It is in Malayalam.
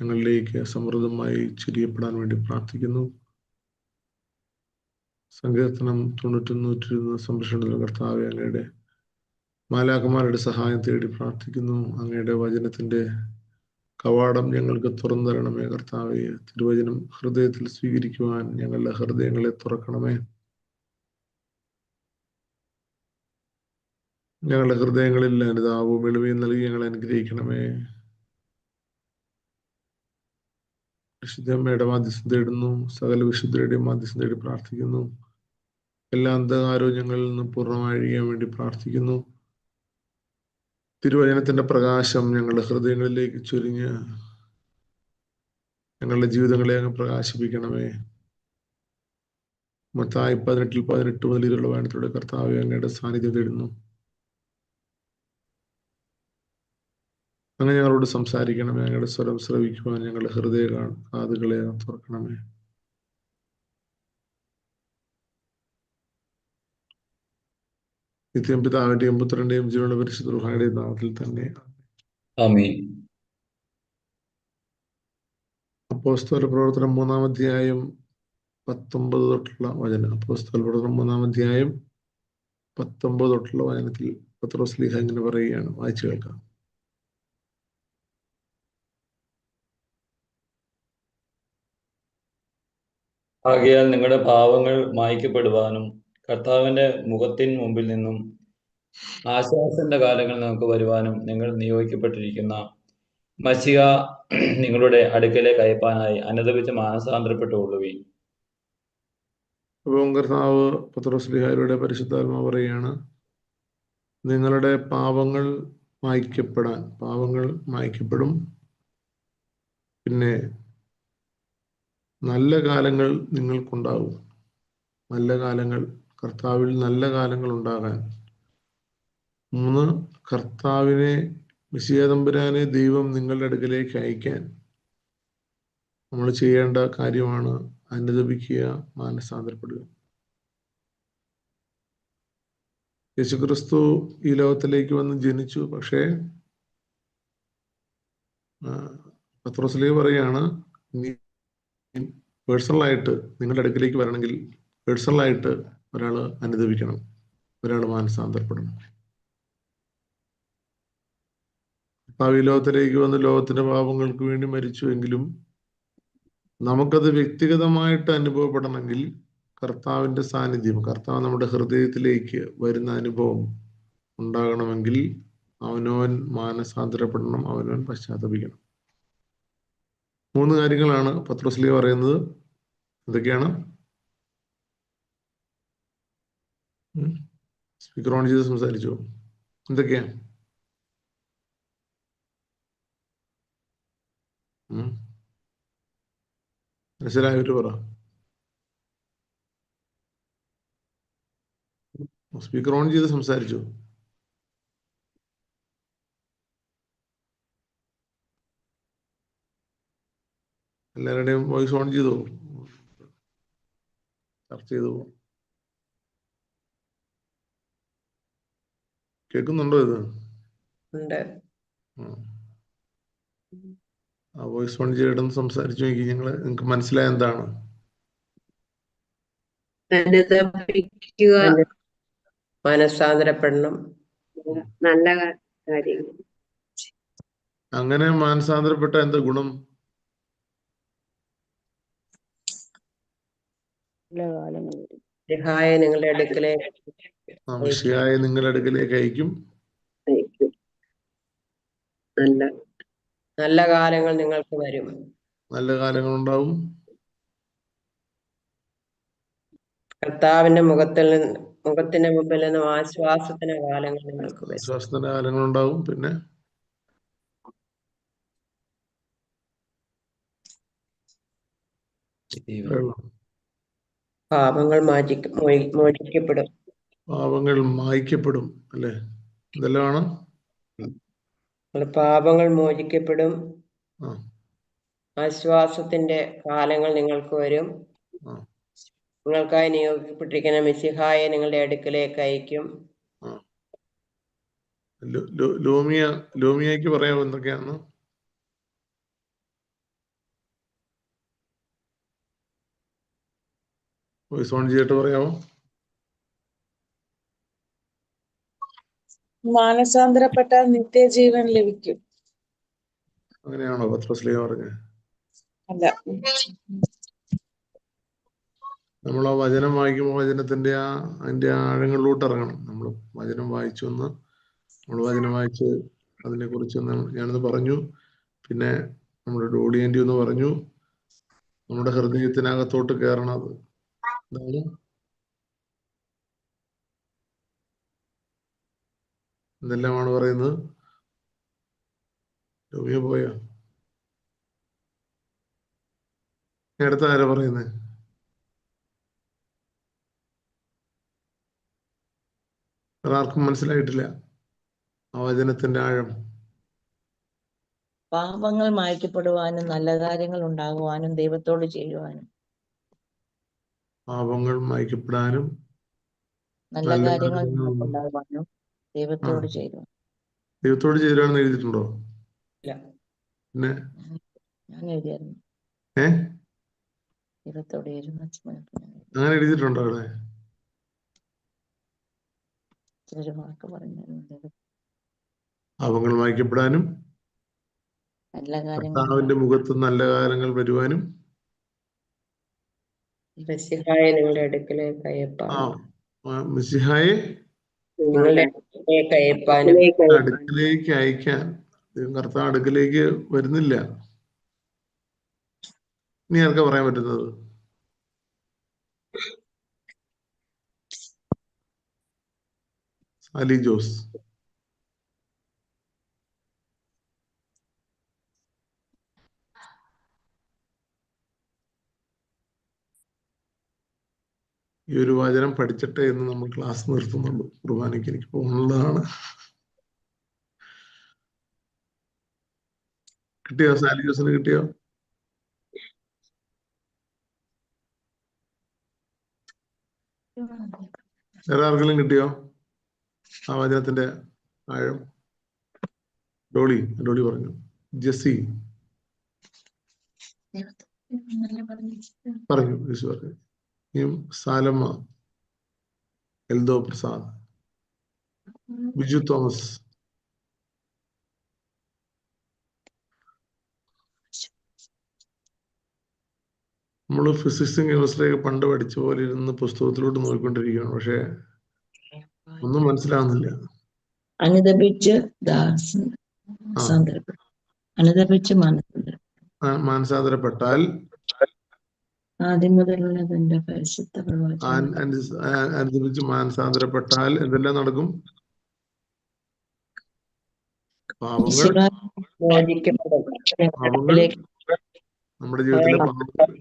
ഞങ്ങളിലേക്ക് സമൃദ്ധമായി ചിരിയപ്പെടാൻ വേണ്ടി പ്രാർത്ഥിക്കുന്നു. സങ്കീർത്തനം തൊണ്ണൂറ്റൊന്ന് ഇരുന്ന സംരക്ഷണത്തിലെ കർത്താവ് അങ്ങയുടെ മാലാകുമാരുടെ സഹായം തേടി പ്രാർത്ഥിക്കുന്നു. അങ്ങയുടെ വചനത്തിന്റെ കവാടം ഞങ്ങൾക്ക് തുറന്നു തരണമേ കർത്താവെ. തിരുവചനം ഹൃദയത്തിൽ സ്വീകരിക്കുവാൻ ഞങ്ങളുടെ ഹൃദയങ്ങളെ തുറക്കണമേ. ഞങ്ങളുടെ ഹൃദയങ്ങളിൽ അനിതാവും എളിമയും നൽകി ഞങ്ങളെ അനുഗ്രഹിക്കണമേ. വിശുദ്ധമ്മയുടെ മാധ്യസ്ഥം തേടുന്നു. സകല വിശുദ്ധരുടെയും മാധ്യസ്ഥം തേടി പ്രാർത്ഥിക്കുന്നു. എല്ലാ അന്ധകാരവും ഞങ്ങളിൽ നിന്ന് പൂർണമായി അഴിയാൻ വേണ്ടി പ്രാർത്ഥിക്കുന്നു. തിരുവചനത്തിന്റെ പ്രകാശം ഞങ്ങളുടെ ഹൃദയങ്ങളിലേക്ക് ചൊരിഞ്ഞ് ഞങ്ങളുടെ ജീവിതങ്ങളെ അങ്ങ് പ്രകാശിപ്പിക്കണമേ. മൊത്തമായി പതിനെട്ടിൽ പതിനെട്ട് മുതൽ ഇരുള്ള വായനത്തിലൂടെ കർത്താവ് അങ്ങയുടെ സാന്നിധ്യം തേടുന്നു. അങ്ങനെ ഞങ്ങളോട് സംസാരിക്കണമേ ഞങ്ങളുടെ സ്വരം ശ്രവിക്കുവാൻ ഞങ്ങളുടെ ഹൃദയ കാതുകളെ തുറക്കണമേ. നിത്യം പിതാവിന്റെയും പുത്രന്റെയും ജീവന പരിശുദ്ധ റുഹായുടെയും നാമത്തിൽ തന്നെ. അപ്പോസ്തല പ്രവർത്തനം മൂന്നാം അധ്യായം പത്തൊമ്പത് തൊട്ടുള്ള വചനം. അപ്പോസ്തല പ്രവർത്തനം മൂന്നാം അധ്യായം പത്തൊമ്പത് തൊട്ടുള്ള വചനത്തിൽ പത്രോസ്ലിഹ ഇങ്ങനെ പറയുകയാണ്. വായിച്ചു കേൾക്കാം. ആകയാൽ നിങ്ങളുടെ പാവങ്ങൾ മായ്ക്കപ്പെടുവാനും കർത്താവിന്റെ മുഖത്തിൻ മുമ്പിൽ നിന്നും ആശ്വാസന്റെ കാലങ്ങൾ നിങ്ങൾക്ക് വരുവാനും നിങ്ങൾ നിയോഗിക്കപ്പെട്ടിരിക്കുന്ന മസിക നിങ്ങളുടെ അടുക്കലേക്ക് അയപ്പാനായി അനുദപിച്ച് മാനസാന്തരപ്പെട്ടുകൊള്ളുവീൻ അപ്പം കർത്താവ് പരിശുദ്ധാത്മ പറയുകയാണ് നിങ്ങളുടെ പാവങ്ങൾ മായ്ക്കപ്പെടാൻ പാവങ്ങൾ മായ്ക്കപ്പെടും. പിന്നെ നല്ല കാലങ്ങൾ നിങ്ങൾക്കുണ്ടാവും നല്ല കാലങ്ങൾ കർത്താവിൽ നല്ല കാലങ്ങൾ ഉണ്ടാകാൻ. മൂന്ന് കർത്താവിനെ വിശേതമ്പുരാനെ ദൈവം നിങ്ങളുടെ അടുക്കലേക്ക് അയക്കാൻ. നമ്മൾ ചെയ്യേണ്ട കാര്യമാണ് അനുദപിക്കുക മാനസാന്തരപ്പെടുക. യേശുക്രിസ്തു ഈ ലോകത്തിലേക്ക് വന്ന് ജനിച്ചു പക്ഷേ പത്രോസ്ലീ പറയാണ് നീ പേഴ്സണലായിട്ട് നിങ്ങളുടെ അടുക്കിലേക്ക് വരണമെങ്കിൽ പേഴ്സണലായിട്ട് ഒരാൾ അനുദപിക്കണം. ഒരാൾ മാനസാന്തരപ്പെടണം. ഭാവി ലോകത്തിലേക്ക് വന്ന് ലോകത്തിന്റെ പാപങ്ങൾക്ക് വേണ്ടി മരിച്ചുവെങ്കിലും നമുക്കത് വ്യക്തിഗതമായിട്ട് അനുഭവപ്പെടണമെങ്കിൽ കർത്താവിന്റെ സാന്നിധ്യം കർത്താവ് നമ്മുടെ ഹൃദയത്തിലേക്ക് വരുന്ന അനുഭവം ഉണ്ടാകണമെങ്കിൽ അവനോൻ മാനസാന്തരപ്പെടണം അവനോൻ പശ്ചാത്തപിക്കണം. മൂന്ന് കാര്യങ്ങളാണ് പത്രോസ്ലി പറയുന്നത്. എന്തൊക്കെയാണ് സ്പീക്കർ ഓൺ ചെയ്ത് സംസാരിച്ചു? എന്തൊക്കെയാ മനസ്സിലായവര് പറ. സ്പീക്കർ ഓൺ ചെയ്ത് സംസാരിച്ചു? എല്ലാവരുടെയും വോയിസ് ഓൺ ചെയ്തു. ചർച്ച ചെയ്തു. കേൾക്കുന്നുണ്ടോ ഇത്? ഉണ്ട്. ആ. വോയിസ് ഓൺ ചെയ്തിടന്ന് സംസാരിച്ചു നോക്കി ഞങ്ങൾ. നിങ്ങക്ക് മനസ്സിലായ എന്താണ്? മനസ്സാന്തരപ്പെടണം നല്ല കാര്യങ്ങൾ. അങ്ങനെ മാനസാന്തരപ്പെട്ട എന്താ ഗുണം? നല്ല കാലങ്ങൾ വരും. സഹായ നിങ്ങളുടെ അടുക്കലേക്ക് ആ നിങ്ങളുടെ അടുക്കലേക്ക് അയക്കും. അയക്കും. നല്ല നല്ല കാലങ്ങൾ നിങ്ങൾക്ക് വരും. നല്ല കാലങ്ങൾ ഉണ്ടാവും. കർത്താവിന്റെ മുഖത്തിൽ നിന്ന് മുഖത്തിന്റെ മുമ്പിൽ നിന്നും ആശ്വാസത്തിന് കാലങ്ങൾ നിങ്ങൾക്ക് വരും. വിശ്വാസത്തിന്റെ കാലങ്ങൾ ഉണ്ടാവും. പിന്നെ? പാപങ്ങൾ മാറ്റി മോചിക്കപ്പെടും. പാപങ്ങൾ മായ്ക്കപ്പെടും അല്ലെ? ഇതെല്ലാമാണ് നിങ്ങളുടെ പാപങ്ങൾ മോചിക്കപ്പെടും. ആശ്വാസത്തിന്റെ കാലങ്ങൾ നിങ്ങൾക്ക് വരും. നിങ്ങൾക്കായി നിയോഗിക്കപ്പെട്ടിരിക്കുന്ന മിസിഹായെ നിങ്ങളുടെ അടുക്കലേക്ക് അയക്കും. ലോമിയ ലോമിയയ്ക്ക് പറയാമോ എന്തൊക്കെയാണ് വോയിസ് ഓൺ ചെയ്തിട്ട് പറയാമോ? മാനസാന്തരപ്പെട്ട നിത്യജീവൻ ലഭിക്കും. അങ്ങനെയാണോ പത്രോസ്ലിഹ പറഞ്ഞത് അല്ല. നമ്മൾ ആ വചനം വായിക്കുമ്പോൾ വചനത്തിന്റെ ആ അതിന്റെ ആഴങ്ങളിലോട്ട് ഇറങ്ങണം. നമ്മൾ വചനം വായിച്ചു എന്ന് നമ്മൾ വചനം വായിച്ച് അതിനെ കുറിച്ച് ഞാനൊന്ന് പറഞ്ഞു. പിന്നെ നമ്മുടെ ഡോളി ആന്റി ഒന്ന് പറഞ്ഞു. നമ്മുടെ ഹൃദയത്തിനകത്തോട്ട് കയറണം അത്. എന്താണ് എന്തെല്ലാമാണ് പറയുന്നത്. രമ്യ പോയോ? അടുത്ത ആരാ പറയുന്നത് ആർക്കും മനസ്സിലായിട്ടില്ല. ആ വചനത്തിന്റെ ആഴം. പാപങ്ങൾ മായ്ക്കപ്പെടുവാനും നല്ല കാര്യങ്ങൾ ഉണ്ടാകുവാനും ദൈവത്തോട് ചെയ്യുവാനും പാപങ്ങൾ മായ്ക്കപ്പെടാനും നല്ല കാര്യങ്ങൾ ഉണ്ടാകുവാനും ദൈവത്തോട് ചേരും ദൈവത്തോട് ചേരാണെന്ന് എഴുതിയിട്ടുണ്ടോ? ഇല്ല. പിന്നെ? ഞാൻ എഴുതിയായിരുന്നു. ഏ? ദൈവത്തോട് ചേരുന്ന. അങ്ങനെ എഴുതിയിട്ടുണ്ടോ അവിടെ? ഒരു വാക്ക് പാപങ്ങൾ മായ്ക്കപ്പെടാനും നല്ല കാര്യങ്ങൾ മുഖത്ത് നല്ല കാര്യങ്ങൾ വരുവാനും മെസ്സിഹായ നിങ്ങളുടെ അടുക്കലേക്ക് അയപ്പാൻ നിങ്ങളുടെ അടുക്കലേക്ക് അയക്കാൻ കർത്താവ് അടുക്കിലേക്ക് വരുന്നില്ല. ഇനി ആർക്കാ പറയാൻ പറ്റുന്നത്? സാലി ജോസ്. ഈ ഒരു വചനം പഠിച്ചിട്ടേ എന്ന് നമ്മൾ ക്ലാസ് നിർത്തുന്നുള്ളൂ. കുർബാനയ്ക്ക് എനിക്ക് പോകുന്നതാണ്. കിട്ടിയോ? സാലി ജോസിന് കിട്ടിയോ? വേറെ ആർക്കെങ്കിലും കിട്ടിയോ? ആ വചനത്തിന്റെ ആഴം. ഡോളി ഡോളി പറഞ്ഞു. ജെസ്സി. പറഞ്ഞു പറഞ്ഞു യേശു പറഞ്ഞു. ഇനിയും സാലമ്മ എൽദോ പ്രസാദ് ബിജു തോമസ്. നമ്മൾ ഫിസിക്സും കെമിസ്ട്രിയൊക്കെ പണ്ട് പഠിച്ച പോലെ ഇരുന്ന് പുസ്തകത്തിലോട്ട് നോക്കിക്കൊണ്ടിരിക്കുകയാണ്. പക്ഷെ ഒന്നും മനസ്സിലാവുന്നില്ല. മാനസാന്തരം മാനസാന്തരപ്പെട്ടാൽ ആദ്യം മുതലുള്ള തന്റെ പരിശുദ്ധ അനുസരിച്ച് മാനസാന്തരപ്പെട്ടാൽ എന്തെല്ലാം നടക്കും? മോചിക്കപ്പെടും നമ്മുടെ ജീവിതത്തിലെ